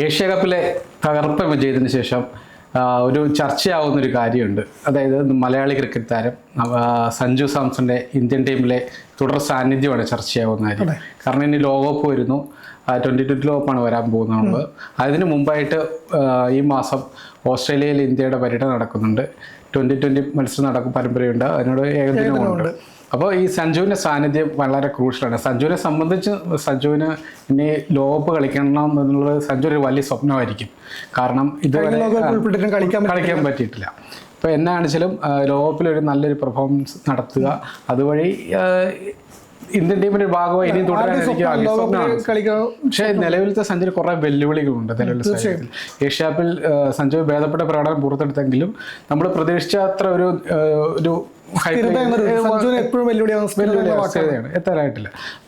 Asia കപ്പിലെ തകർപ്പൻ വിജയത്തിന് ശേഷം ഒരു ചർച്ചയാവുന്ന ഒരു കാര്യമുണ്ട്. അതായത് മലയാളി ക്രിക്കറ്റ് താരം സഞ്ജു സാംസന്റെ ഇന്ത്യൻ ടീമിലെ തുടർ സാന്നിധ്യമാണ് ചർച്ചയാവുന്ന കാര്യം. കാരണം ഇനി ലോകകപ്പ് വരുന്നു. ട്വന്റി ട്വന്റി ലോകപ്പാണ് വരാൻ പോകുന്നത് അതിന് മുമ്പായിട്ട് ഈ മാസം ഓസ്ട്രേലിയയിൽ ഇന്ത്യയുടെ പര്യടനം നടക്കുന്നുണ്ട്. ട്വന്റി ട്വന്റി മത്സരം നടക്കും പരമ്പരയുണ്ട്. അതിനോട് ഏകദിനമുണ്ട്. അപ്പോൾ ഈ സഞ്ജുവിന്റെ സാന്നിധ്യം വളരെ ക്രൂഷ്യലാണ് സഞ്ജുവിനെ സംബന്ധിച്ച് സഞ്ജുവിന് ഇനി ലോകകപ്പ് കളിക്കണം എന്നുള്ളത് സഞ്ജു ഒരു വലിയ സ്വപ്നമായിരിക്കും. കാരണം ഇതുവരെ കളിക്കാൻ കളിക്കാൻ പറ്റിയിട്ടില്ല. ഇപ്പോൾ എന്നാണെച്ചാലും ലോകകപ്പിൽ ഒരു നല്ലൊരു പെർഫോമൻസ് നടത്തുക. അതുവഴി ഇന്ത്യൻ ടീമിന്റെ ഭാഗമായി ഇനിയും തുടരാൻ പക്ഷേ നിലവിലത്തെ സഞ്ജുവിന് കുറെ വെല്ലുവിളികളുണ്ട് നിലവിലെ സാഹചര്യത്തിൽ. ഏഷ്യാപ്പിൽ സഞ്ജു ഭേദപ്പെട്ട പ്രകടനം പുറത്തെടുത്തെങ്കിലും നമ്മൾ പ്രതീക്ഷിച്ച അത്ര ഒരു ഒരു എപ്പോഴും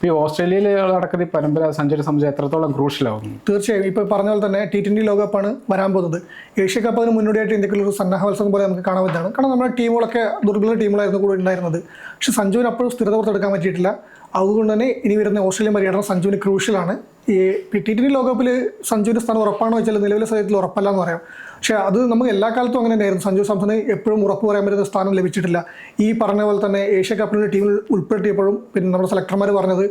ഈ ഓസ്ട്രേലിയയിൽ നടക്കുന്ന ഈ പരമ്പര സഞ്ജുവിനെ സംബന്ധിച്ച് എത്രത്തോളം ക്രൂഷ്യലാവുന്നു തീർച്ചയായും. ഇപ്പൊ പറഞ്ഞ പോലെ തന്നെ ടി ട്വന്റി ലോകകപ്പാണ് വരാൻ പോകുന്നത്. ഏഷ്യ കപ്പ് അതിന് മുന്നോടിയായിട്ട് ഇന്ത്യക്കുള്ള ഒരു സന്നാഹ മത്സരം പോലെ നമുക്ക് കാണാൻ പറ്റുന്നതാണ്. കാരണം നമ്മുടെ ടീമുകളൊക്കെ ദുർബല ടീമുകളായിരുന്നു കൂടെ ഉണ്ടായിരുന്നത്. പക്ഷെ സഞ്ജുവിന് അപ്പോഴും സ്ഥിരത പുറത്തെടുക്കാൻ പറ്റിയിട്ടില്ല. അതുകൊണ്ട് തന്നെ ഇനി വരുന്ന ഓസ്ട്രേലിയൻ പര്യടനം സഞ്ജുവിന് ക്രൂഷ്യലാണ് ഈ ടി ട്വന്റി ലോകകപ്പിൽ സഞ്ജുവിന്റെ സ്ഥാനം ഉറപ്പാണോ വെച്ചാൽ നിലവിലെ സാഹചര്യത്തിൽ ഉറപ്പല്ല എന്ന് പറയാം. പക്ഷേ അത് നമുക്ക് എല്ലാ കാലത്തും അങ്ങനെ തന്നെയായിരുന്നു. സഞ്ജു സാംസണ് എപ്പോഴും ഉറപ്പ് പറയാൻ പറ്റുന്ന സ്ഥാനം ലഭിച്ചിട്ടില്ല. ഈ പറഞ്ഞ പോലെ തന്നെ ഏഷ്യ കപ്പിലുള്ള ടീമിൽ ഉൾപ്പെടുത്തിയപ്പോഴും പിന്നെ നമ്മുടെ സെലക്ടർമാർ പറഞ്ഞത്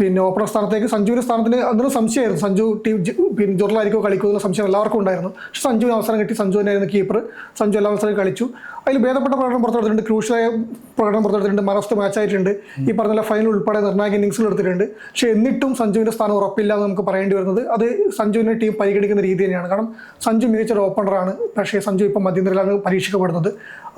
പിന്നെ ഓപ്പണർ സ്ഥാനത്തേക്ക് സഞ്ജുവിന്റെ സ്ഥാനത്തിന് അതൊരു സംശയമായിരുന്നു. സഞ്ജു ടീം പിന്നെ ജോർലായിരിക്കോ കളിക്കുമോ എന്നുള്ള സംശയം എല്ലാവർക്കും ഉണ്ടായിരുന്നു. പക്ഷേ സഞ്ജുവിന് അവസരം കിട്ടി. സഞ്ജു തന്നെയായിരുന്നു കീപ്പർ സഞ്ജു എല്ലാ മത്സരം കളിച്ചു. അതിൽ ഭേദപ്പെട്ട പ്രകടനം പുറത്തെടുത്തിട്ടുണ്ട്. ക്രൂഷ്യലായ പ്രകടനം പുറത്തെടുത്തിട്ടുണ്ട്. മറസ്റ്റ് മാച്ച് ആയിട്ടുണ്ട് ഈ പറഞ്ഞ ഫൈനൽ ഉൾപ്പെടെ നിർണായക ഇന്നിംഗ്സിൽ എടുത്തിട്ടുണ്ട്. പക്ഷേ എന്നിട്ടും സഞ്ജുവിന്റെ സ്ഥാനം ഉറപ്പില്ല എന്ന് നമുക്ക് പറയേണ്ടി വരുന്നത് അത് സഞ്ജുവിനെ ടീം പരിഗണിക്കുന്ന രീതി തന്നെയാണ്. കാരണം സഞ്ജു മികച്ച ഒരു ഓപ്പണറാണ് പക്ഷേ സഞ്ജു ഇപ്പം മധ്യനിരയിലാണ് പരീക്ഷിക്കപ്പെടുന്നത്.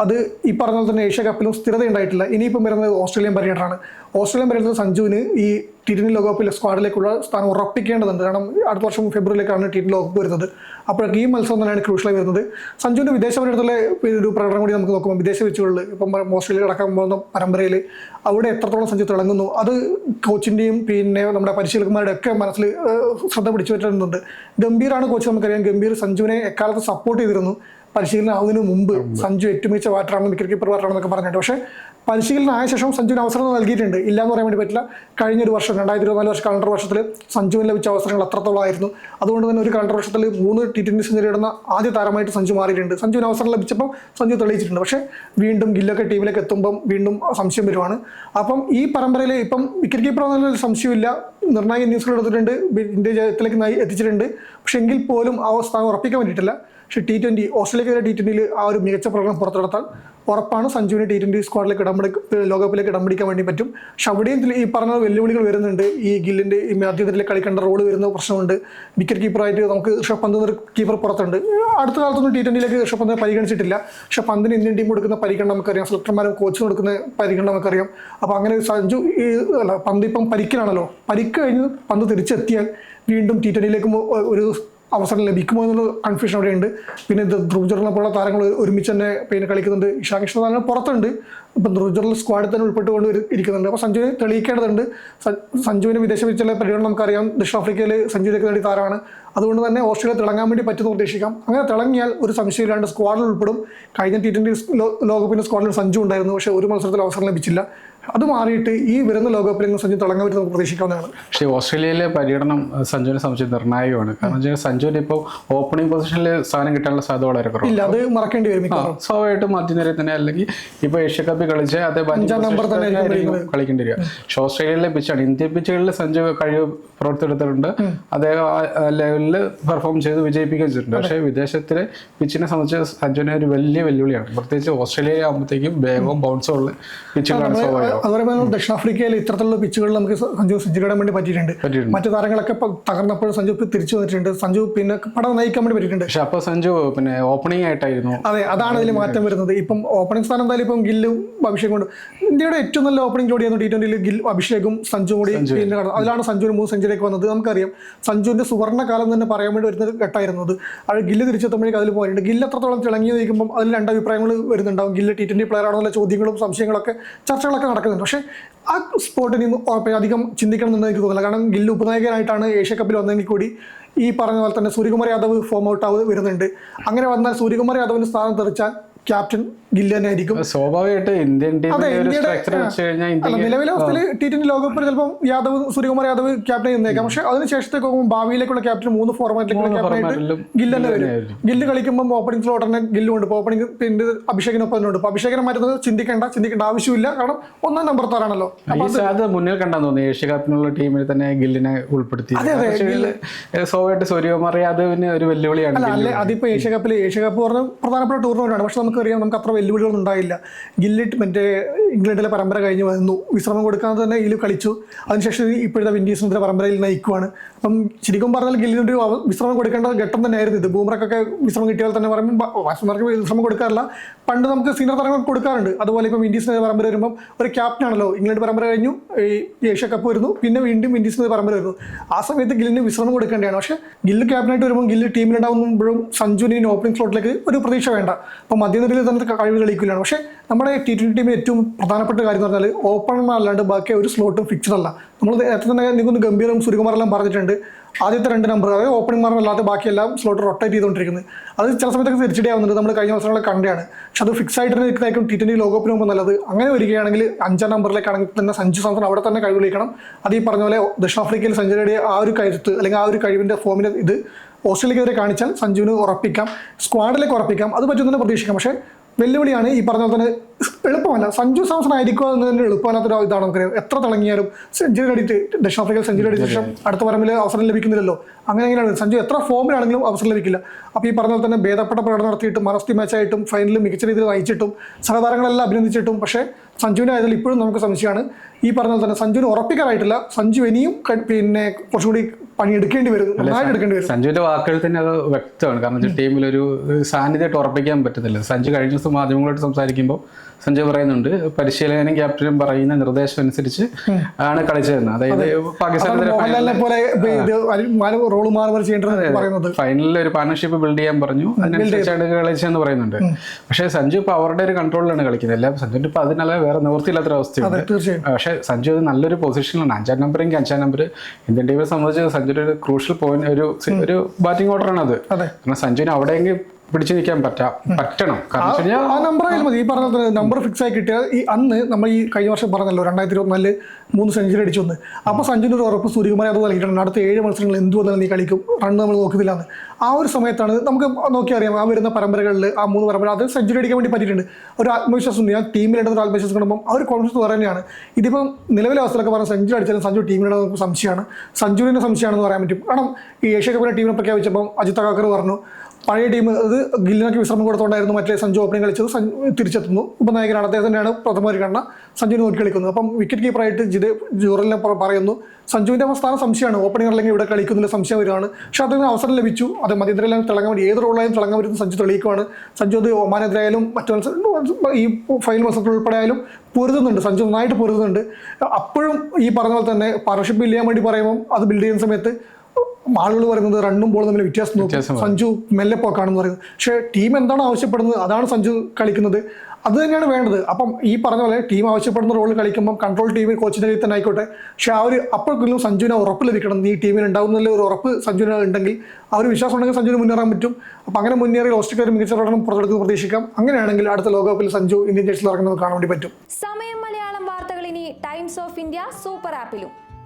അത് ഈ പറഞ്ഞ പോലെ തന്നെ ഏഷ്യ കപ്പിലും സ്ഥിരത ഉണ്ടായിട്ടില്ല ഇനിയിപ്പം വരുന്നത് ഓസ്ട്രേലിയൻ പര്യടനമാണ്. ഓസ്ട്രേലിയൻ പര്യടനത്തിൽ സഞ്ജുവിന് ഈ ടി ട്വന്റി ലോകകപ്പിലെ സ്ക്വാഡിലേക്കുള്ള സ്ഥാനം ഉറപ്പിക്കേണ്ടതുണ്ട്. കാരണം അടുത്ത വർഷം ഫെബ്രുവരിയിലേക്കാണ് ടി ലോകകപ്പ് വരുന്നത്. അപ്പോഴൊക്കെ ഈ മത്സരം തന്നെയാണ് ക്രൂഷ്യലായി വരുന്നത്. സഞ്ജുവിന്റെ വിദേശ ഒരു പ്രകടനം കൂടി നമുക്ക് നോക്കുമ്പോൾ വിദേശ വെച്ചുകളിൽ ഇപ്പം ഓസ്ട്രേലിയ അടക്കം പോകുന്ന പരമ്പരയിൽ അവിടെ എത്രത്തോളം സഞ്ജു തിളങ്ങുന്നു? അത് കോച്ചിന്റെയും പിന്നെ നമ്മുടെ പരിശീലകന്മാരുടെ ഒക്കെ മനസ്സിൽ ശ്രദ്ധ പിടിച്ചു പറ്റുന്നുണ്ട് ഗംഭീറാണ് കോച്ച് നമുക്കറിയാം. ഗംഭീർ സഞ്ജുവിനെ എക്കാലത്ത് സപ്പോർട്ട് ചെയ്തിരുന്നു. പരിശീലനം ആവുന്നതിന് മുമ്പ്. സഞ്ജു ഏറ്റവും മികച്ച ബാറ്ററാണ് വിക്കറ്റ് കീപ്പർ ബാറ്ററാണെന്നൊക്കെ പറഞ്ഞിട്ട് പക്ഷേ പരിശീലനം ആയ ശേഷം സഞ്ജുവിന് അവസരം നൽകിയിട്ടുണ്ട്. ഇല്ല എന്ന് പറയാൻ വേണ്ടി പറ്റില്ല. കഴിഞ്ഞൊരു വർഷം രണ്ടായിരത്തി ഇരുപത്തിനാല് വർഷം കലണ്ടർ വർഷത്തിൽ സഞ്ജുവിന് ലഭിച്ച അവസരങ്ങൾ അത്രത്തോളം ആയിരുന്നു. അതുകൊണ്ട് തന്നെ ഒരു കലണ്ടർ വർഷത്തിൽ മൂന്ന് ടി ട്വന്റി സെഞ്ചുറി ഇടുന്ന ആദ്യ താരമായിട്ട് സഞ്ജു മാറിയിട്ടുണ്ട്. സഞ്ജുവിന് അവസരം ലഭിച്ചപ്പോൾ സഞ്ജു തെളിയിച്ചിട്ടുണ്ട്. പക്ഷേ വീണ്ടും ഗില്ലൊക്കെ ടീമിലേക്ക് എത്തുമ്പം വീണ്ടും സംശയം വരുവാണ്. അപ്പം ഈ പരമ്പരയിൽ ഇപ്പം വിക്കറ്റ് കീപ്പർ എന്നുള്ള സംശയമില്ല നിർണായക ന്യൂസുകൾ എടുത്തിട്ടുണ്ട് ഇന്ത്യ ജയത്തിലേക്ക് എത്തിച്ചിട്ടുണ്ട്. പക്ഷേ എങ്കിൽ പോലും ആ സ്ഥാനം ഉറപ്പിക്കാൻ വേണ്ടിയിട്ടില്ല. പക്ഷേ ടി ട്വന്റി ഓസ്ട്രേലിയക്കെതിരെ ടി ട്വന്റിയിൽ ആ ഒരു മികച്ച പ്രകടനം പുറത്തെടുത്താൽ ഉറപ്പാണ് സഞ്ജുവിന് ടി ട്വന്റി സ്ക്വാഡിലേക്ക് ഇടം പിടി- ലോകകപ്പിലേക്ക് ഇടംപിടിക്കാൻ വേണ്ടി പറ്റും. പക്ഷെ അവിടെയും ഈ പറഞ്ഞ വെല്ലുവിളികൾ വരുന്നുണ്ട്. ഈ ഗില്ലിന്റെ ഈ മാധ്യമത്തിലെ കളിക്കേണ്ട റോൾ വരുന്ന പ്രശ്നമുണ്ട്. വിക്കറ്റ് കീപ്പറായിട്ട് നമുക്ക് ഋഷഭ് പന്ത് കീപ്പർ പുറത്തുണ്ട്. അടുത്ത കാലത്തൊന്നും ടി ട്വന്റിയിലേക്ക് ഋഷഭ് പന്തിനെ പരിഗണിച്ചിട്ടില്ല. പക്ഷെ പന്തിന് ഇന്ത്യൻ ടീം കൊടുക്കുന്ന പരിഗണന നമുക്കറിയാം. സെലക്ടർമാരും കോച്ചും കൊടുക്കുന്ന പരിഗണന നമുക്കറിയാം. അപ്പോൾ അങ്ങനെ സഞ്ജു ഈ അല്ല പന്ത് ഇപ്പം പരിക്കിനാണല്ലോ പരിക്ക് കഴിഞ്ഞ് പന്ത് തിരിച്ചെത്തിയാൽ വീണ്ടും ടി ട്വന്റിയിലേക്ക് ഒരു അവസരം ലഭിക്കുമോ എന്നുള്ള കൺഫ്യൂഷൻ അവിടെയുണ്ട്. പിന്നെ ഇത് ധ്രുവ് ജുറലിനെ പോലുള്ള താരങ്ങൾ ഒരുമിച്ച് തന്നെ പിന്നെ കളിക്കുന്നുണ്ട്. ഇഷാ കൃഷ്ണ താരങ്ങൾ പുറത്തുണ്ട്. ഇപ്പം ധ്രുവജറിൽ സ്ക്വാഡിൽ തന്നെ ഉൾപ്പെട്ടുകൊണ്ട് ഇരിക്കുന്നുണ്ട്. അപ്പോൾ സഞ്ജുവിനെ തെളിയിക്കേണ്ടതുണ്ട്. സഞ്ജുവിന് വിദേശ വെച്ചുള്ള പരിഗണന നമുക്കറിയാം. ദക്ഷിണാഫ്രിക്കയിൽ സഞ്ജുവിലേക്ക് നേടി താരമാണ്. അതുകൊണ്ട് തന്നെ ഓസ്ട്രേലിയ തിളങ്ങാൻ വേണ്ടി പറ്റുന്ന പ്രതീക്ഷിക്കാം. അങ്ങനെ തിളങ്ങിയാൽ ഒരു സംശയമില്ലാണ്ട് സ്ക്വാഡിൽ ഉൾപ്പെടും. കഴിഞ്ഞ ടി ട്വന്റി ലോകകപ്പിന്റെ സ്ക്വാഡിൽ സഞ്ജു ഉണ്ടായിരുന്നു. പക്ഷേ ഒരു മത്സരത്തിൽ അവസരം ലഭിച്ചില്ല. അത് മാറിയിട്ട് ഈ വരുന്ന ലോകകപ്പിലെങ്കിലും സഞ്ജു തിളങ്ങാൻ പറ്റും നമുക്ക് പ്രതീക്ഷിക്കാവുന്നതാണ്. പക്ഷേ ഓസ്ട്രേലിയയിലെ പര്യടനം സഞ്ജുവിനെ സംബന്ധിച്ച് നിർണായകമാണ്. കാരണം വെച്ചാൽ സഞ്ജുവിന് ഇപ്പോൾ ഓപ്പണിംഗ് പൊസിഷനിൽ സ്ഥാനം കിട്ടാനുള്ള സാധ്യത വളരെ കുറവ് ഇല്ല അത് മറക്കേണ്ടി വരും സ്വാഭാവികമായിട്ടും മധ്യനിരയിൽ തന്നെ അല്ലെങ്കിൽ ഇപ്പോൾ ഏഷ്യ കപ്പിൽ കളിച്ച് അതേ അഞ്ചാം നമ്പർ തന്നെ കളിക്കേണ്ടി വരിക. പക്ഷെ ഓസ്ട്രേലിയയിലെ പിച്ചാണ് ഇന്ത്യൻ പിച്ചുകളിൽ സഞ്ജു കഴിവ് പുറത്തെടുത്തിട്ടുണ്ട് അദ്ദേഹം ആ ലെവലിൽ പെർഫോം ചെയ്ത് വിജയിപ്പിക്കുകയും ചെയ്തിട്ടുണ്ട്. പക്ഷേ വിദേശത്തിലെ പിച്ചിനെ സംബന്ധിച്ച് സഞ്ജുവിനെ ഒരു വലിയ വെല്ലുവിളിയാണ്. പ്രത്യേകിച്ച് ഓസ്ട്രേലിയ ആകുമ്പോഴത്തേക്കും വേഗവും ബൗൺസും ഉള്ള പിച്ചുകളാണ് സ്വാഭാവികം അതുപോലെ പറയുമ്പോൾ ദക്ഷിണാഫ്രിക്കയിൽ ഇത്തരത്തിലുള്ള പിച്ചുകളിൽ നമുക്ക് സഞ്ജു സെഞ്ചുറി വേണ്ടി പറ്റിയിട്ടുണ്ട്. മറ്റു താരങ്ങളൊക്കെ ഇപ്പൊ തകർന്നപ്പോൾ സഞ്ജു തിരിച്ചു വന്നിട്ടുണ്ട്. സഞ്ജു പിന്നെ പടം നയിക്കാൻ വേണ്ടി പറ്റിയിട്ടുണ്ട്. പക്ഷെ അപ്പോൾ സഞ്ജു പിന്നെ ഓപ്പണിംഗ് ആയിട്ടായിരുന്നു. അതെ അതാണ് ഇതിൽ മാറ്റം വരുന്നത്. ഇപ്പം ഓപ്പണിംഗ് സ്ഥാനം എന്തായാലും ഇപ്പം ഗില്ലും അഭിഷേകും കൊണ്ട് ഇന്ത്യയുടെ ഏറ്റവും നല്ല ഓപ്പണിംഗ് ജോഡിയാണ് ടി ട്വന്റിയിൽ ഗിൽ അഭിഷേകും സഞ്ജു കൂടി പിന്നെ കടന്നു. അതിലാണ് സഞ്ജുവിന് മൂന്ന് സെഞ്ചുറിയൊക്കെ വന്നത്. നമുക്കറിയാം സഞ്ജുവിന്റെ സുവർണ കാലം തന്നെ പറയാൻ വേണ്ടി വരുന്ന ഒരു ഘട്ടമായിരുന്നു അത് അത് ഗില്ല് തിരിച്ചെത്തുമ്പോഴേക്കും അതിൽ പോയിട്ടുണ്ട്. ഗില്ല് എത്രത്തോളം തിളങ്ങി നിൽക്കുമ്പോൾ അതിൽ രണ്ട് അഭിപ്രായങ്ങൾ വരുന്നുണ്ടാവും. ഗില്ല് ടി ട്വന്റി പ്ലെയർ ആണെന്നുള്ള ചോദ്യങ്ങളും സംശയങ്ങളൊക്കെ ചർച്ചകളൊക്കെ നടക്കുന്നുണ്ട്. പക്ഷേ ആ സ്പോട്ടിൽ നിന്ന് അധികം ചിന്തിക്കണം എന്ന് എനിക്ക് തോന്നുന്നില്ല. കാരണം ഗില്ല് ഉപനായകനായിട്ടാണ് ഏഷ്യ കപ്പിൽ വന്നെങ്കിൽ കൂടി ഈ പറഞ്ഞ പോലെ തന്നെ സൂര്യകുമാർ യാദവ് ഫോം ഔട്ട് ആവ് വരുന്നുണ്ട്. അങ്ങനെ വന്നാൽ സൂര്യകുമാർ യാദവിന് സ്ഥാനം തെറിച്ചാൽ ക്യാപ്റ്റൻ ആയിരിക്കും സ്വാഭാവികമായിട്ട് ഇന്ത്യൻ നിലവിലെ അവസ്ഥയിൽ ടി ട്വന്റി ലോകകപ്പിൽ ചിലപ്പോൾ യാദവ് സൂര്യകുമാർ യാദവ് ക്യാപ്റ്റൻ നിന്നേക്കാം പക്ഷെ അതിനുശേഷത്തേക്ക് പോകുമ്പോൾ ഭാവിയിലേക്കുള്ള ക്യാപ്റ്റൻ മൂന്ന് ഫോർമാറ്റിലേക്കുള്ള ക്യാപ്റ്റനായിട്ട് ഗില്ല് തന്നെ വരും. ഗില്ല് കളിക്കുമ്പോൾ ഓപ്പണിംഗ് തന്നെ ഗില്ലുണ്ട്. ഇപ്പോൾ ഓപ്പണിംഗ് പിന്നെ അഭിഷേകിനൊപ്പം ഉണ്ട്. അപ്പോൾ അഭിഷേകനെ മാറ്റുന്നത് ചിന്തിക്കേണ്ട ചിന്തിക്കേണ്ട ആവശ്യമില്ല. കാരണം ഒന്നാം നമ്പർ താറാണല്ലോ മുന്നിൽ കണ്ടാന്ന് തോന്നി ഏഷ്യ കപ്പിനുള്ള ടീമിൽ തന്നെ ഗില്ലിനെ ഉൾപ്പെടുത്തി. സ്വാഭാവികമായിട്ട് സൂര്യകുമാർ യാദവിന് ഒരു വെല്ലുവിളിയാണ് അതിപ്പോ ഏഷ്യ കപ്പിൽ ഏഷ്യ കപ്പ് പറഞ്ഞ പ്രധാനപ്പെട്ട ടൂർണമെന്റ് ആണ്. പക്ഷെ നമുക്കറിയാം നമുക്ക് അത്ര വെല്ലുവിളികളൊന്നും ഉണ്ടായില്ല. ഗില്ലിട്ട് മറ്റേ ഇംഗ്ലണ്ടിലെ പരമ്പര കഴിഞ്ഞ് വന്നു. വിശ്രമം കൊടുക്കാതെ തന്നെ ഇതിൽ കളിച്ചു. അതിനുശേഷം ഇപ്പോഴത്തെ വിൻഡീസിന്റെ പരമ്പരയിൽ നയിക്കുവാണ്. അപ്പം ശരിക്കും പറഞ്ഞാൽ ഗില്ലിനൊരു വിശ്രമം കൊടുക്കേണ്ട ഘട്ടം തന്നെയായിരുന്നു ഇത്. ബൂമറക്കൊക്കെ വിശ്രമം കിട്ടിയാൽ തന്നെ പറയുമ്പോൾ ബാറ്റ്സ്മാർക്ക് വിശ്രമം കൊടുക്കാറില്ല. പണ്ട് നമുക്ക് സീനിയർ താരങ്ങൾ കൊടുക്കാറുണ്ട്. അതുപോലെ ഇപ്പം വിൻഡീസിന്റെ പരമ്പര വരുമ്പം ഒരു ക്യാപ്റ്റൻ ആണല്ലോ. ഇംഗ്ലണ്ട് പരമ്പര കഴിഞ്ഞു ഈ ഏഷ്യ കപ്പ് വരുന്നു. പിന്നെ വീണ്ടും വിൻഡീസിന്റെ പരമ്പര വരുന്നു. ആ സമയത്ത് ഗില്ലിന് വിശ്രമം കൊടുക്കേണ്ടതാണ്. പക്ഷേ ഗില്ല് ക്യാപ്റ്റനായിട്ട് വരുമ്പോൾ ഗില്ല് ടീമിലുണ്ടാകുമ്പോഴും സഞ്ജുവിന് ഓപ്പണിംഗ് സ്ലോട്ടിലേക്ക് ഒരു പ്രതീക്ഷ വേണ്ട. അപ്പം മധ്യനിരയിൽ തന്നെ കഴിവ് കളിക്കില്ലാണ് പക്ഷേ നമ്മുടെ ടി ട്വന്റി ടീമിൽ ഏറ്റവും പ്രധാനപ്പെട്ട കാര്യം എന്ന് പറഞ്ഞാൽ ഓപ്പണർ അല്ലാണ്ട് ബാക്കി ഒരു സ്ലോട്ടും ഫിക്സഡ് അല്ല. നമ്മൾ നേരത്തെ തന്നെ നിൽക്കുന്ന ഗംഭീരം സൂര്യകുമാറെല്ലാം പറഞ്ഞിട്ടുണ്ട്. ആദ്യത്തെ രണ്ട് നമ്പർ അതായത് ഓപ്പണിംഗ് മാർ അല്ലാതെ ബാക്കിയെല്ലാം സ്ലോട്ട് റൊട്ടേറ്റ് ചെയ്തുകൊണ്ടിരിക്കുന്നത് അത് ചില സമയത്തൊക്കെ തിരിച്ചടി ആവുന്നുണ്ട്. നമ്മൾ കഴിഞ്ഞ വർഷങ്ങളെ കണ്ടാണ് പക്ഷെ അത് ഫിക്സ് ആയിട്ട് നിൽക്കുന്നതായിരിക്കും ടി ട്വന്റി ലോകകപ്പിന് മുമ്പ് നല്ലത്. അങ്ങനെ വരികയാണെങ്കിൽ അഞ്ചാം നമ്പറിലേക്കാണെങ്കിൽ തന്നെ സഞ്ജു സാംസൺ അവിടെ തന്നെ കഴിവ് വിളിക്കണം അത് ഈ പറഞ്ഞ പോലെ ദക്ഷിണാഫ്രിക്കയിൽ സെഞ്ചുറിയുടെ ആ ഒരു കരുത്ത് അല്ലെങ്കിൽ ആ ഒരു കഴിവിന്റെ ഫോമിന് ഇത് ഓസ്ട്രേലിയക്കെതിരെ കാണിച്ചാൽ സഞ്ജുവിന് ഉറപ്പിക്കാം. സ്ക്വാഡിലേക്ക് ഉറപ്പിക്കാം. അത് പറ്റും തന്നെ പ്രതീക്ഷിക്കാം. പക്ഷേ വെല്ലുവിളിയാണ് ഈ പറഞ്ഞ തന്നെ എളുപ്പമല്ല. സഞ്ജു സാംസൺ ആയിരിക്കുക എന്ന് തന്നെ എളുപ്പമല്ലാത്തൊരു ഇതാണ് നമുക്കറിയാം എത്ര തിളങ്ങിയാലും സെഞ്ചുറി അടിച്ച് ദക്ഷിണാഫ്രിക്കയിൽ സെഞ്ചുറി അടിച്ച ശേഷം അടുത്ത പറമ്പിൽ അവസരം ലഭിക്കുന്നില്ലല്ലോ. അങ്ങനെ എങ്ങനെയാണ് സഞ്ജു എത്ര ഫോമിലാണെങ്കിലും അവസരം ലഭിക്കില്ല. അപ്പോൾ ഈ പറഞ്ഞ പോലെ തന്നെ ഭേദപ്പെട്ട പ്രകടനം നടത്തിയിട്ടും മനസ്തി മാച്ചായിട്ടും ഫൈനലിൽ മികച്ച രീതിയിൽ നയിച്ചിട്ടും സഹതാരങ്ങളെല്ലാം അഭിനന്ദിച്ചിട്ടും പക്ഷേ സഞ്ജുവിനെ ആയതിൽ ഇപ്പോഴും നമുക്ക് സംശയമാണ്. ഈ പറഞ്ഞ പോലെ തന്നെ സഞ്ജുവിന് ഉറപ്പിക്കാറായിട്ടില്ല സഞ്ജു ഇനിയും പിന്നെ കുറച്ചുകൂടി പണിയെടുക്കേണ്ടി വരും. നന്നായിട്ട് എടുക്കേണ്ടി വരും. സഞ്ജുവിന്റെ വാക്കുകൾ തന്നെ അത് വ്യക്തമാണ്. കാരണം ടീമിൽ ഒരു സാന്നിധ്യമായിട്ട് ഉറപ്പിക്കാൻ പറ്റുന്നില്ല സഞ്ജു കഴിഞ്ഞ ദിവസം മാധ്യമങ്ങളോട് സംസാരിക്കുമ്പോൾ സഞ്ജു പറയുന്നുണ്ട് പരിശീലകനും ക്യാപ്റ്റനും പറയുന്ന നിർദ്ദേശം അനുസരിച്ച് ആണ് കളിച്ചതെന്ന്. അതായത് പാകിസ്ഥാനെതിരെ ഫൈനലിൽ ഒരു പാർട്ണർഷിപ്പ് ബിൽഡ് ചെയ്യാൻ പറഞ്ഞു. അതിനനുസരിച്ചാണ് കളിച്ചതെന്ന് പറയുന്നുണ്ട്. പക്ഷേ സഞ്ജു ഇപ്പൊ അവരുടെ ഒരു കൺട്രോളിലാണ് കളിക്കുന്നത്. അല്ല സഞ്ജുവിന്റെ ഇപ്പൊ അതിനുള്ള വേറെ അതെ തീർച്ചയായും. പക്ഷേ സഞ്ജു അത് നല്ലൊരു പൊസിഷനിലാണ് അഞ്ചാം നമ്പറെങ്കിൽ അഞ്ചാം നമ്പർ ഇന്ത്യൻ ടീമിനെ സംബന്ധിച്ച് സഞ്ജുവിന്റെ ഒരു ക്രൂഷ്യൽ പോയിന്റ് ഒരു ഒരു ബാറ്റിംഗ് ഓർഡറാണ് അത് അതെ. കാരണം സഞ്ജുവിന് അവിടെയെങ്കിലും പിടിച്ചു നിൽക്കാൻ പറ്റാം പറ്റണം. കാരണം ആ നമ്പർ മതി. ഈ പറഞ്ഞ നമ്പർ ഫിക്സ് ആയി കിട്ടിയാൽ ഈ അന്ന് നമ്മൾ ഈ കഴിഞ്ഞ വർഷം പറഞ്ഞല്ലോ രണ്ടായിരത്തി ഇരുപത്തിനാലിൽ മൂന്ന് സെഞ്ചുറി അടിച്ചു വന്ന് അപ്പോൾ സഞ്ജുവിന് ഒരു ഉറപ്പ് സൂര്യകുമാരെ അത് നൽകിയിട്ടുണ്ട്. അടുത്ത ഏഴ് മത്സരങ്ങൾ എന്ത് വന്നാലും നീ കളിക്കും. റൺ നമ്മൾ നോക്കുന്നില്ല എന്ന് ആ ഒരു സമയത്താണ് നമുക്ക് നോക്കി അറിയാം ആ വരുന്ന പരമ്പരകളിൽ ആ മൂന്ന് പരമ്പര അത് സെഞ്ചുറി അടിക്കാൻ വേണ്ടി പറ്റിയിട്ടുണ്ട്. ഒരു ആത്മവിശ്വാസം ഉണ്ട്. ഞാൻ ടീമിലിടുന്ന ഒരു ആത്മവിശ്വാസം കാണുമ്പോൾ ആ ഒരു കോൺഫിഡൻസ് വേറെ തന്നെയാണ്. ഇതിപ്പം നിലവിലെ അവസ്ഥയിലൊക്കെ പറഞ്ഞാൽ സെഞ്ചുറി അടിച്ചാലും സഞ്ജു ടീമിലിടാൻ നമുക്ക് സംശയമാണ്. സഞ്ജുവിന്റെ സംശയമാണെന്ന് പറയാൻ പറ്റും. കാരണം ഈ ഏഷ്യ കപ്പിലെ ടീമിനെ പ്രഖ്യാപിച്ചപ്പോൾ അജിത് അഗാക്കർ പറഞ്ഞു പഴയ ടീം അത് ഗില്ലിനൊക്കെ വിശ്രമം കൊടുത്തോണ്ടായിരുന്നു മറ്റേ സഞ്ജു ഓപ്പണിംഗ് കളിച്ചത്. തിരിച്ചെത്തുന്നു. ഉപനായകനാണ് അദ്ദേഹം തന്നെയാണ് പ്രഥമ ഒരു കണ്ണ സഞ്ജുവിനെ നോക്കി കളിക്കുന്നത് അപ്പം വിക്കറ്റ് കീപ്പറായിട്ട് ജിത് ജൂറലിനെ പറയുന്നു. സഞ്ജുവിന്റെ സ്ഥാനം സംശയമാണ്. ഓപ്പണിംഗ് അല്ലെങ്കിൽ ഇവിടെ കളിക്കുന്നില്ല. സംശയം വരികയാണ്. പക്ഷേ അദ്ദേഹത്തിന് അവസരം ലഭിച്ചു. അത് മധ്യന്തരയിലും തിളങ്ങാൻ ഏത് റോളായും തിളങ്ങാൻ വരുന്ന സഞ്ജു തെളിയിക്കുവാണ്. സഞ്ജു അത് ഒമാനെതിരായാലും മറ്റു ഈ ഫൈൽ മത്സരത്തിൽ ഉൾപ്പെടെ ആയാലും പൊരുതുന്നുണ്ട്. സഞ്ജു നന്നായിട്ട് പൊരുതുന്നുണ്ട്. അപ്പോഴും ഈ പറഞ്ഞ പോലെ തന്നെ പാർട്ണർഷിപ്പ് ബിൽഡ് ചെയ്യാൻ വേണ്ടി പറയുമ്പോൾ അത് ബിൽഡ് ചെയ്യുന്ന സമയത്ത് ആളുകൾ പറയുന്നത് റണ്ണും ബോളും തമ്മിൽ വ്യത്യാസം നോക്കും. സഞ്ജു മെല്ലെ പോക്കാണെന്ന് പറയുന്നത്. പക്ഷേ ടീം എന്താണ് ആവശ്യപ്പെടുന്നത്? അതാണ് സഞ്ജു കളിക്കുന്നത്. അത് തന്നെയാണ് വേണ്ടത്. അപ്പം ഈ പറഞ്ഞ പോലെ ടീം ആവശ്യപ്പെടുന്ന റോൾ കളിക്കുമ്പോൾ കൺട്രോൾ ടീമിൽ കോച്ചിന്റെ കയ്യിൽ തന്നെ ആയിക്കോട്ടെ. പക്ഷേ ആ ഒരു അപ്പോഴെങ്കിലും സഞ്ജുവിനെ ഉറപ്പ് ലഭിക്കണം നീ ടീമിൽ ഉണ്ടാകുന്നതിൽ ഒരു ഉറപ്പ് സഞ്ജുവിന് ഉണ്ടെങ്കിൽ ആ ഒരു വിശ്വാസം ഉണ്ടെങ്കിൽ സഞ്ജുവിന് മുന്നേറാൻ പറ്റും. അപ്പം അങ്ങനെ മുന്നേറി ഓസ്ട്രേലിയ മികച്ച പ്രകടനം പുറത്തെടുക്കുന്ന പ്രതീക്ഷിക്കാം. അങ്ങനെയാണെങ്കിൽ അടുത്ത ലോകകപ്പിൽ സഞ്ജു ഇന്ത്യൻ ജേഴ്സിൽ ഇറങ്ങുന്നത് കാണാൻ വേണ്ടി പറ്റും. സമയം മലയാളം വാർത്തകൾ ഇനി ടൈംസ് ഓഫ് ഇന്ത്യ സൂപ്പർ ആപ്പിലും